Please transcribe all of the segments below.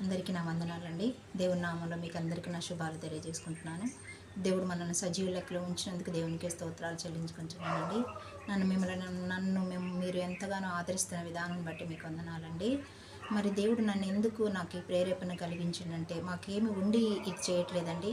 అందరికీ నా వందనాలండి. దేవుని నామంలో మీకు అందరికీ నా శుభాలు తెలియజేసుకుంటున్నాను. దేవుడు మనల్ని సజీవ లెక్కలో ఉంచినందుకు దేవునికి స్తోత్రాలు చెల్లించుకుంటున్నానండి. నన్ను మిమ్మల్ని నన్ను మేము మీరు ఎంతగానో ఆదరిస్తున్న విధానం బట్టి మీకు వందనాలండి. మరి దేవుడు నన్ను ఎందుకు నాకు ఈ ప్రేరేపణ కలిగించిందంటే మాకేమి ఉండి ఇది చేయట్లేదండి.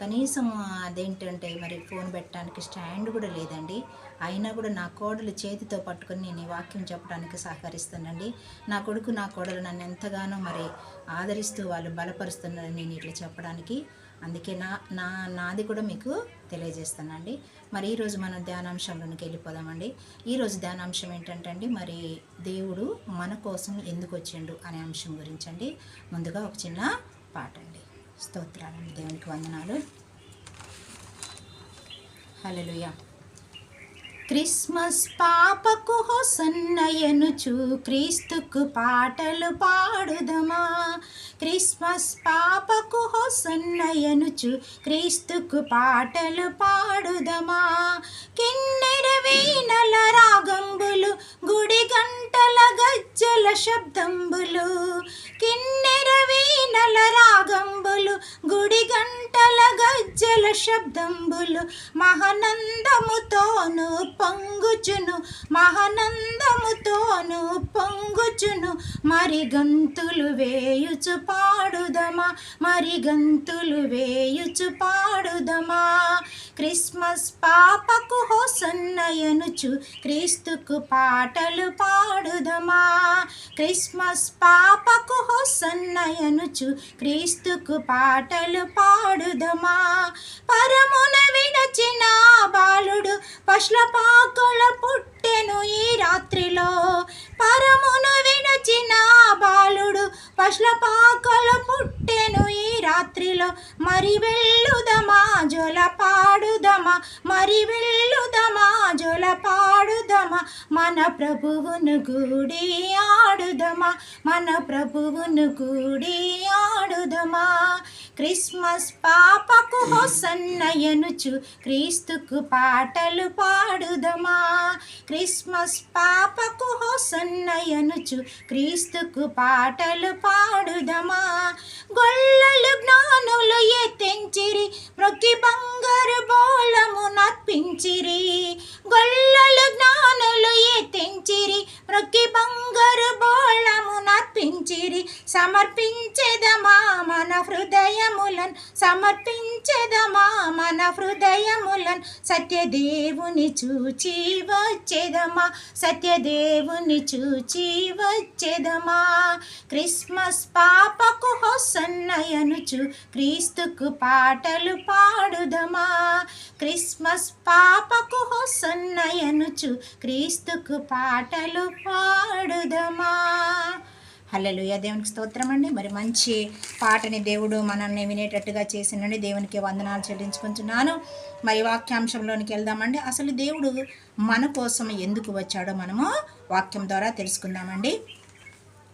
కనీసం అదేంటంటే మరి ఫోన్ పెట్టడానికి స్టాండ్ కూడా లేదండి. అయినా కూడా నా కోడలు చేతితో పట్టుకొని నేను ఈ వాక్యం చెప్పడానికి సహకరిస్తానండి నా కొడుకు నా కోడలు నన్ను ఎంతగానో మరి ఆదరిస్తూ వాళ్ళు బలపరుస్తున్నారని నేను ఇట్లా చెప్పడానికి అందుకే నా నా నాది కూడా మీకు తెలియజేస్తానండి. మరి ఈరోజు మనం ధ్యానాంశంలోనికి వెళ్ళిపోదామండి. ఈరోజు ధ్యానాంశం ఏంటంటే అండి మరి దేవుడు మన కోసం ఎందుకు వచ్చిండు అనే అంశం గురించి అండి ముందుగా ఒక చిన్న పాట అండి స్తోత్రాలండి దేవునికి వందనాలు. హలోయ క్రిస్మస్ పాపకు హొసన్నయనుచు క్రీస్తుకు పాటలు పాడుదమా? క్రిస్మస్ పాపకు హొసన్నయనుచు క్రీస్తుకు పాటలు పాడుదమా? కిన్నెర వీణల రాగంబులు గుడి గంటల గజ్జల శబ్దంబులు. కిన్నె గజ్జల శబ్దంబులు మహానందముతోను పొంగుచును మహానందముతోను పొంగుచును. మరి గంతులు వేయుచు పాడుదమా మరి గంతులు వేయుచు పాడుదమా. క్రిస్మస్ పాపకు హోసన్నయనుచు క్రీస్తుకు పాటలు పాడుదమా. క్రిస్మస్ పాపకు హోసన్నయనుచు క్రీస్తుకు పాటలు పాడుదమా. పరమున వినచిన బాలుడు పశుల పాకల పుట్టెను ఈ రాత్రిలో. పరమును వినచిన బాలుడు పశుల పాకల పుట్టెను ఈ రాత్రిలో మరి వెళ్ళుదమా? జొల పాడుదమా? మరి వెళ్ళుదమా? జొల పాడుదమా? మన ప్రభువును గుడి ఆడుదమా? మన ప్రభువును గుడి ఆడుదమా? క్రిస్మస్ పాపకు హొసన్నయనుచు క్రీస్తుకు పాటలు పాడుదమా? క్రిస్మస్ పాపకు హొసన్నయనుచు క్రీస్తుకు పాటలు పాడుదమా నొక్కి బంగారు బోళము నర్పించిరి. గొల్లలు జ్ఞానులు ఎత్తించిరి నొక్కి బంగారు బోళము నర్పించిరి. సమర్పించేదమా మన హృదయములన్ సమర్పించేదమా మన హృదయములన్. సత్యదేవుని చూచి వచ్చేదమా? సత్యదేవుని చూచి వచ్చేదమా? క్రిస్మస్ పాప సన్నయనుచు క్రీస్తుకు పాటలు పాడుదమా? క్రిస్మస్ పాపకు సన్నయనుచు క్రీస్తుకు పాటలు పాడుదమా? హల్లెలూయ. దేవునికి స్తోత్రం అండి. మరి మంచి పాటని దేవుడు మనల్ని వినేటట్టుగా చేసిండండి. దేవునికి వందనాలు చెల్లించుకుంటున్నాను. మరి వాక్యాంశంలోనికి వెళ్దామండి. అసలు దేవుడు మన కోసం ఎందుకు వచ్చాడో మనము వాక్యం ద్వారా తెలుసుకుందామండి.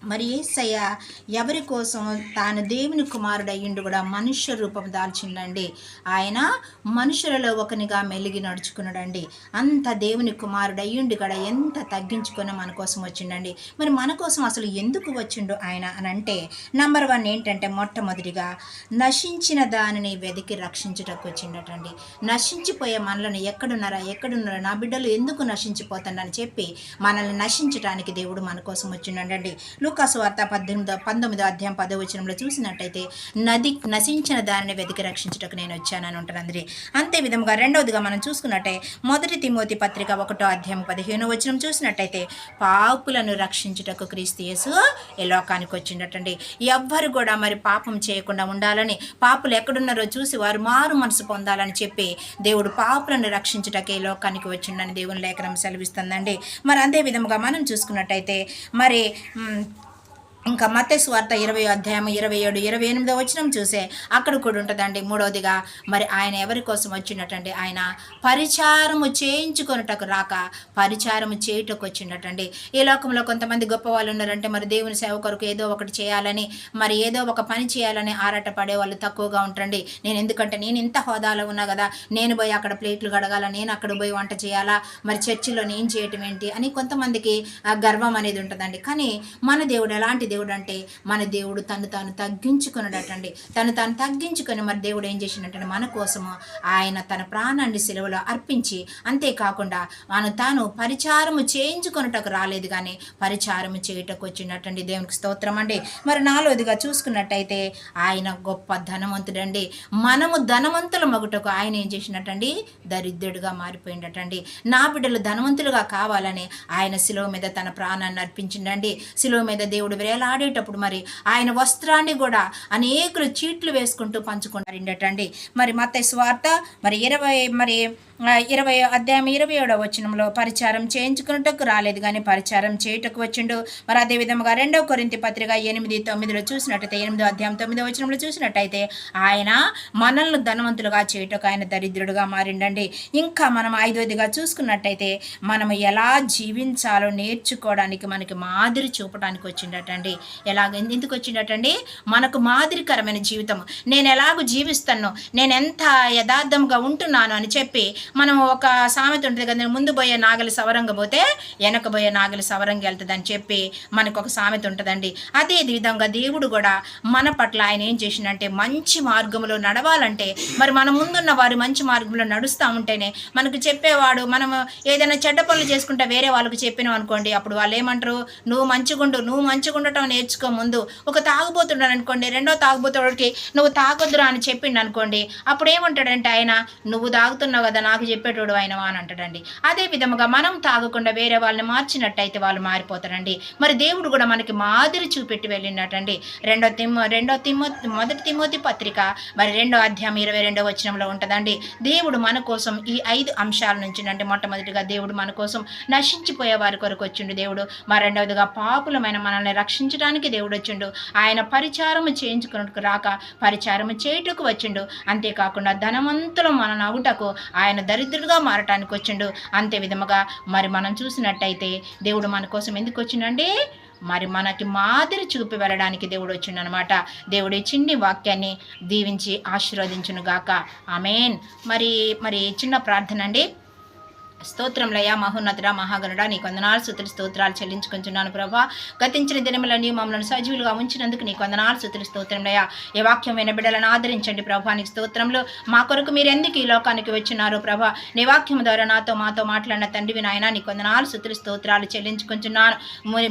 మరి ఏసయ్య ఎవరి కోసం తాను దేవుని కుమారుడు అయ్యిండు కూడా మనుష్య రూపం దాల్చిండండి. ఆయన మనుషులలో ఒకనిగా మెలిగి నడుచుకున్నాడండి. అంత దేవుని కుమారుడు అయ్యిండు కూడా ఎంత తగ్గించుకొని మన కోసం వచ్చిండండి. మరి మన కోసం అసలు ఎందుకు వచ్చిండు ఆయన అని అంటే నంబర్ వన్ ఏంటంటే మొట్టమొదటిగా నశించిన దానిని వెతికి రక్షించుటకు వచ్చిండటండి. నశించిపోయే మనలను ఎక్కడున్నారా ఎక్కడున్నారా? నా బిడ్డలు ఎందుకు నశించిపోతాడని చెప్పి మనల్ని నశించడానికి దేవుడు మన కోసం వచ్చిండండి. లూకాసు వార్త పద్దెనిమిదో పంతొమ్మిదో అధ్యాయం పదో వచనంలో చూసినట్టయితే నది నశించిన దానిని వెతికి రక్షించటకు నేను వచ్చానని ఉంటాను అందరి అంతే విధముగా రెండవదిగా మనం చూసుకున్నట్టే మొదటి తిమోతి పత్రిక ఒకటో అధ్యాయం పదిహేనో వచనం చూసినట్టయితే పాపులను రక్షించుటకు క్రీస్తు యేసు ఈ లోకానికి వచ్చిండటండి. ఎవ్వరు కూడా మరి పాపం చేయకుండా ఉండాలని పాపులు ఎక్కడున్నారో చూసి వారు మారు మనసు పొందాలని చెప్పి దేవుడు పాపులను రక్షించుటకే ఈ లోకానికి వచ్చిండని దేవుని లేఖనం సెలవిస్తుందండి. మరి అదే విధముగా మనం చూసుకున్నట్టయితే మరి ఇంకా మత్తే స్వార్థ ఇరవై అధ్యాయం ఇరవై ఏడు ఇరవై ఎనిమిదో వచ్చినం చూసే అక్కడ కూడా ఉంటుందండి మూడవదిగా మరి ఆయన ఎవరి కోసం వచ్చినట్టండి? ఆయన పరిచారము చేయించుకొనుటకు రాక పరిచారము చేయుటకు వచ్చినట్టండి. ఈ లోకంలో కొంతమంది గొప్ప వాళ్ళు ఉన్నారంటే మరి దేవుని సేవ కొరకు ఏదో ఒకటి చేయాలని మరి ఏదో ఒక పని చేయాలని ఆరాట పడే వాళ్ళు తక్కువగా ఉంటండి నేను ఎందుకంటే నేను ఇంత హోదాలో ఉన్నా కదా నేను పోయి అక్కడ ప్లేట్లు కడగాల నేను అక్కడ పోయి వంట చేయాలా మరి చర్చిలో నేను చేయటం ఏంటి అని కొంతమందికి ఆ గర్వం అనేది ఉంటుందండి. కానీ మన దేవుడు ఎలాంటి దేవుడు అంటే మన దేవుడు తను తాను తగ్గించుకున్నాడటండి. తను తాను తగ్గించుకొని మరి దేవుడు ఏం చేసిండంటే మన కోసము ఆయన తన ప్రాణాన్ని సెలవులో అర్పించి అంతేకాకుండా మనం తాను పరిచారము చేయించుకున్నటకు రాలేదు కానీ పరిచారము చేయుటకు వచ్చినట్టండి. దేవునికి స్తోత్రం అండి. మరి నాలోదిగా చూసుకున్నట్టయితే ఆయన గొప్ప ధనవంతుడండి. మనము ధనవంతుల మగుటకు ఆయన ఏం చేసినట్టండి? దరిద్రుడుగా మారిపోయిండటండి. నా బిడ్డలు ధనవంతులుగా కావాలని ఆయన శిలువ మీద తన ప్రాణాన్ని అర్పించిండండి. శిలువ మీద దేవుడు వేలాడేటప్పుడు మరి ఆయన వస్త్రాన్ని కూడా అనేకులు చీట్లు వేసుకుంటూ పంచుకుంటారండి మరి మత స్వార్థ మరి ఇరవై మరి ఇరవై అధ్యాయం ఇరవై ఏడవ వచనంలో పరిచారం చేయించుకున్నటకు రాలేదు కానీ పరిచారం చేయుటకు వచ్చిండు. మరి అదే విధంగా రెండవ కొరింతి పత్రిక ఎనిమిది తొమ్మిదిలో చూసినట్టయితే ఎనిమిదో అధ్యాయం తొమ్మిదో వచనంలో చూసినట్టయితే ఆయన మనల్ని ధనవంతులుగా చేయుటకు ఆయన దరిద్రుడుగా మారిండండి. ఇంకా మనం ఐదోదిగా చూసుకున్నట్టయితే మనం ఎలా జీవించాలో నేర్చుకోవడానికి మనకి మాదిరి చూపడానికి వచ్చిండటండి. ఎలాగ ఎందుకు వచ్చిండటండి? మనకు మాదిరికరమైన జీవితం నేను ఎలాగ జీవిస్తాను నేను ఎంత యథార్థంగా ఉంటున్నాను అని చెప్పి మనం ఒక సామెత ఉంటుంది కదా ముందు పోయే నాగలి సవరంగ పోతే వెనక పోయే నాగలి సవరంగి వెళ్తుంది అని చెప్పి మనకు ఒక సామెత ఉంటుందండి. అదే విధంగా దేవుడు కూడా మన పట్ల ఆయన ఏం చేసిందంటే మంచి మార్గంలో నడవాలంటే మరి మన ముందున్న వారు మంచి మార్గంలో నడుస్తూ ఉంటేనే మనకు చెప్పేవాడు మనం ఏదైనా చెడ్డ పనులు చేసుకుంటే వేరే వాళ్ళకి చెప్పినాం అనుకోండి అప్పుడు వాళ్ళు ఏమంటారు? నువ్వు మంచిగుండు నువ్వు మంచిగుండటం నేర్చుకో ముందు. ఒక తాగుబోతున్నాడు అనుకోండి రెండో తాగుబోతుడికి నువ్వు తాగొద్దురా అని చెప్పిండు అనుకోండి అప్పుడు ఏమంటాడంటే ఆయన నువ్వు తాగుతున్నావు కదా నాకు చెప్పేటోడు ఆయనవా అని అంటాడండి. అదే విధముగా మనం తాగకుండా వేరే వాళ్ళని మార్చినట్టయితే వాళ్ళు మారిపోతారండి. మరి దేవుడు కూడా మనకి మాదిరి చూపెట్టి వెళ్ళినట్టండి. రెండో తిమ్మో రెండో తిమ్మో మొదటి తిమ్మోతి పత్రిక మరి రెండో అధ్యాయం ఇరవై రెండో వచనంలో ఉంటుందండి. దేవుడు మన కోసం ఈ ఐదు అంశాల నుంచి అంటే మొట్టమొదటిగా దేవుడు మన కోసం నశించిపోయే వారి కొరకు వచ్చిండు దేవుడు. మరి రెండవదిగా పాపులమైన మనల్ని రక్షించడానికి దేవుడు వచ్చిండు. ఆయన పరిచారము చేయించుకున్నట్టుకు రాక పరిచారము చేయుటకు వచ్చిండు. అంతేకాకుండా ధనవంతులు మన నవ్వుటకు ఆయన దరిద్రుడుగా మారటానికి వచ్చిండు. అంతే విధముగా మరి మనం చూసినట్టయితే దేవుడు మన కోసం ఎందుకు వచ్చిండండి మరి మనకి మాదిరి చూపి వెళ్ళడానికి దేవుడు వచ్చిండనమాట. దేవుడు చిన్ని వాక్యాన్ని దీవించి ఆశీర్వదించునుగాక. ఆమెన్. మరి మరి చిన్న ప్రార్థన అండి. స్తోత్రంలయ్యా మహోన్నతుడ మహాగణుడ. నీకు వందనాలు సుతులు స్తోత్రాలు చెల్లించుకుంటున్నాను ప్రభా. గతించిన దినములని మమ్మల్ని సజీవులుగా ఉంచినందుకు నీకు వందనాలు సుతులు స్తోత్రంలయ్యా ఏ వాక్యం విన బిడ్డలను ఆదరించండి ప్రభా. నీకు స్తోత్రంలో మా కొరకు మీరు ఎందుకు ఈ లోకానికి వచ్చినారు ప్రభా. నీ వాక్యం ద్వారా నాతో మాతో మాట్లాడిన తండ్రివి నాయన నీకు వందనాలు సుతులు స్తోత్రాలు చెల్లించుకుంటున్నాను.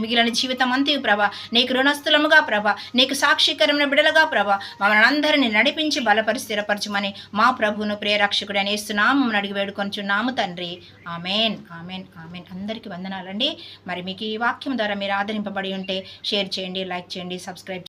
మిగిలిన జీవితం అంతే ప్రభా నీకు రుణస్థులముగా ప్రభా నీకు సాక్షికరమైన బిడలుగా ప్రభా మమ్మల్ని అందరినీ నడిపించి బలపరిస్థిరపరచమని మా ప్రభువును ప్రేరక్షకుడు అనేస్తున్నాము అడిగి వేడుకొంచున్నాము తండ్రి. Amen amen amen. అందరికీ వందనాలండి. మరి మీకు ఈ వాక్యం ద్వారా మీరు ఆదరింపబడి ఉంటే షేర్ చేయండి లైక్ చేయండి సబ్స్క్రైబ్